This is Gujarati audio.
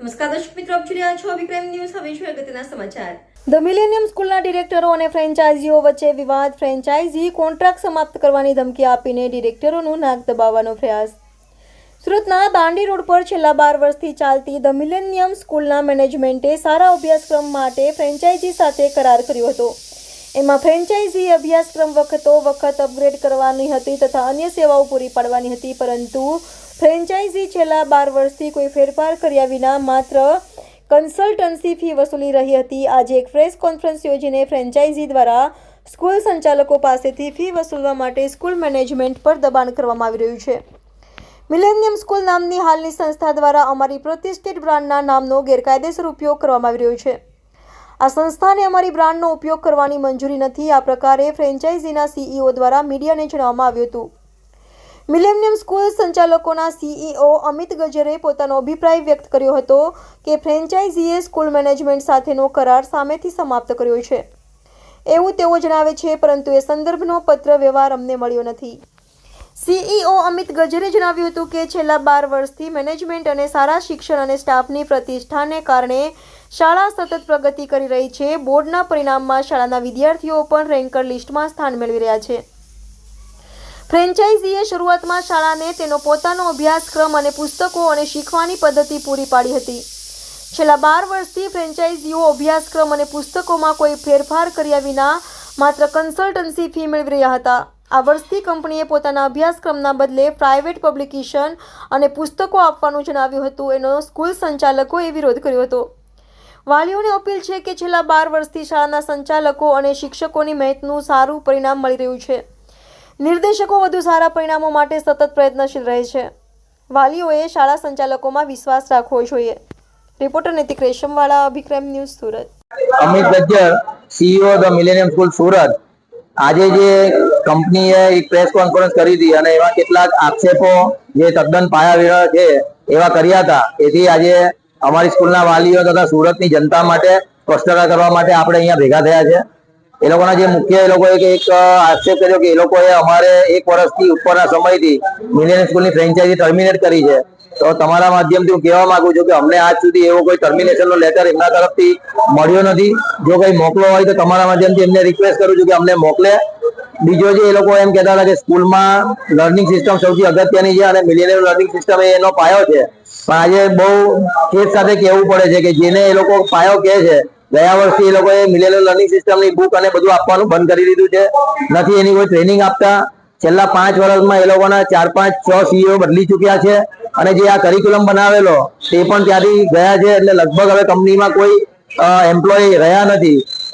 નમસ્કાર દર્શક મિત્રો, આપ જોઈ રહ્યા છો વિક્રમ ન્યૂઝ. હવે છે અગત્યના સમાચાર. ધ મિલેનિયમ સ્કૂલના ડિરેક્ટરો અને ફ્રેન્ચાઇઝીઓ વચ્ચે વિવાદ. ફ્રેન્ચાઇઝી કોન્ટ્રાક્ટ સમાપ્ત કરવાની ધમકી આપીને ડિરેક્ટરોનું નાક દબાવવાનો પ્રયાસ. સુરતના દાંડી રોડ પર છેલ્લા બાર વર્ષથી ચાલતી ધ મિલેનિયમ સ્કૂલના મેનેજમેન્ટે સારા અભ્યાસક્રમ માટે ફ્રેન્ચાઇઝી સાથે કરાર કર્યો હતો. એમાં ફ્રેન્ચાઇઝી અભ્યાસક્રમ વખતો વખત અપગ્રેડ કરવાની હતી તથા અન્ય સેવાઓ પૂરી પાડવાની હતી, પરંતુ ફ્રેન્ચાઇઝી છેલ્લા બાર વર્ષથી કોઈ ફેરફાર કર્યા વિના માત્ર કન્સલ્ટન્સી ફી વસૂલી રહી હતી. આજે એક પ્રેસ કોન્ફરન્સ યોજીને ફ્રેન્ચાઇઝી દ્વારા સ્કૂલ સંચાલકો પાસેથી ફી વસૂલવા માટે સ્કૂલ મેનેજમેન્ટ પર દબાણ કરવામાં આવી રહ્યું છે. મિલેનિયમ સ્કૂલ નામની હાલની સંસ્થા દ્વારા અમારી પ્રતિષ્ઠિત બ્રાન્ડના નામનો ગેરકાયદેસર ઉપયોગ કરવામાં આવી રહ્યો છે. આ સંસ્થાને અમારી બ્રાન્ડનો ઉપયોગ કરવાની મંજૂરી નથી. આ પ્રકારે ફ્રેન્ચાઇઝીના સીઈઓ દ્વારા મીડિયાને જણાવવામાં આવ્યું હતું. મિલેનિયમ સ્કૂલ સંચાલકોના સીઈઓ અમિત ગજરે પોતાનો અભિપ્રાય વ્યક્ત કર્યો હતો કે ફ્રેન્ચાઇઝીએ સ્કૂલ મેનેજમેન્ટ સાથેનો કરાર સામેથી સમાપ્ત કર્યો છે. એવું તેઓ જણાવે છે, પરંતુ એ સંદર્ભનો પત્ર વ્યવહાર અમને મળ્યો નથી. સીઈઓ અમિત ગજરે જણાવ્યું હતું કે છેલ્લા બાર વર્ષથી મેનેજમેન્ટ અને સારા શિક્ષણ અને સ્ટાફની પ્રતિષ્ઠાને કારણે શાળા સતત પ્રગતિ કરી રહી છે. બોર્ડના પરિણામમાં શાળાના વિદ્યાર્થીઓ પણ રેન્કર લિસ્ટમાં સ્થાન મેળવી રહ્યા છે. ફ્રેન્ચાઇઝીએ શરૂઆતમાં શાળાને તેનો પોતાનો અભ્યાસક્રમ અને પુસ્તકો અને શીખવાની પદ્ધતિ પૂરી પાડી હતી. છેલ્લા બાર વર્ષથી ફ્રેન્ચાઇઝીઓ અભ્યાસક્રમ અને પુસ્તકોમાં કોઈ ફેરફાર કર્યા વિના માત્ર કન્સલ્ટન્સી ફી મેળવી રહ્યા હતા. આ વર્ષથી કંપનીએ પોતાના અભ્યાસક્રમના બદલે પ્રાઇવેટ પબ્લિકેશન અને પુસ્તકો આપવાનું જણાવ્યું હતું. એનો સ્કૂલ સંચાલકોએ વિરોધ કર્યો હતો. વાલીઓને અપીલ છે કે છેલ્લા બાર વર્ષથી શાળાના સંચાલકો અને શિક્ષકોની મહેનતનું સારું પરિણામ મળી રહ્યું છે. નિર્દેશકો વધુ સારા પરિણામો માટે સતત પ્રયત્નશીલ રહે છે. વાલીઓએ શાળા સંચાલકોમાં વિશ્વાસ રાખવો જોઈએ. Reporter Naitik Reshamwala, Abhikram news Surat. Amit CEO the millennium school Surat. આજે જે કંપનીએ એક પ્રેસ કોન્ફરન્સ કરી હતી અને એવા કેટલાક આક્ષેપો જે તદ્દન પાયાવિહોણા છે, એવા કર્યા હતા. એથી આજે અમારી સ્કૂલના વાલીઓ તથા સુરતની જનતા માટે સ્પષ્ટતા કરવા માટે આપણે અહીંયા ભેગા થયા છે. એ લોકોના જે મુખ્ય એ લોકોએ એક આક્ષેપ કર્યો કે એ લોકોએ અમારે એક વર્ષથી ઉપરના સમયથી મિલિયન સ્કૂલની ફ્રેન્ચાઇઝી ટર્મિનેટ કરી છે. તો તમારા માધ્યમથી હું કહેવા માંગુ છું કે અમને આજ સુધી એવો કોઈ ટર્મિનેશનનો લેટર એમના તરફથી મળ્યો નથી. જો કંઈ મોકલો હોય તો તમારા માધ્યમથી એમને રિક્વેસ્ટ કરું છું કે અમને મોકલે. બીજો જે એ લોકો એમ કહેતા હતા કે સ્કૂલમાં લર્નિંગ સિસ્ટમ સૌથી અગત્યની છે અને મિલેનિયમ લર્નિંગ સિસ્ટમ એનો પાયો છે. પણ આજે બહુ ખેત સાથે કહેવું પડે છે કે જેને એ લોકો પાયો કહે છે, ગયા વર્ષથી એ લોકોએ મિલેનિયમ લર્નિંગ સિસ્ટમની બુક અને બધું આપવાનું બંધ કરી દીધું છે. નથી એની કોઈ ટ્રેનિંગ આપતા. છેલ્લા પાંચ વર્ષમાં એ લોકોના ચાર પાંચ છ સીઈઓ બદલી ચૂક્યા છે અને જે આ કરિક્યુલમ બનાવેલો તે પણ ત્યાંથી ગયા છે એટલે લગભગ હવે કંપનીમાં કોઈ એમ્પ્લોય રહ્યા નથી.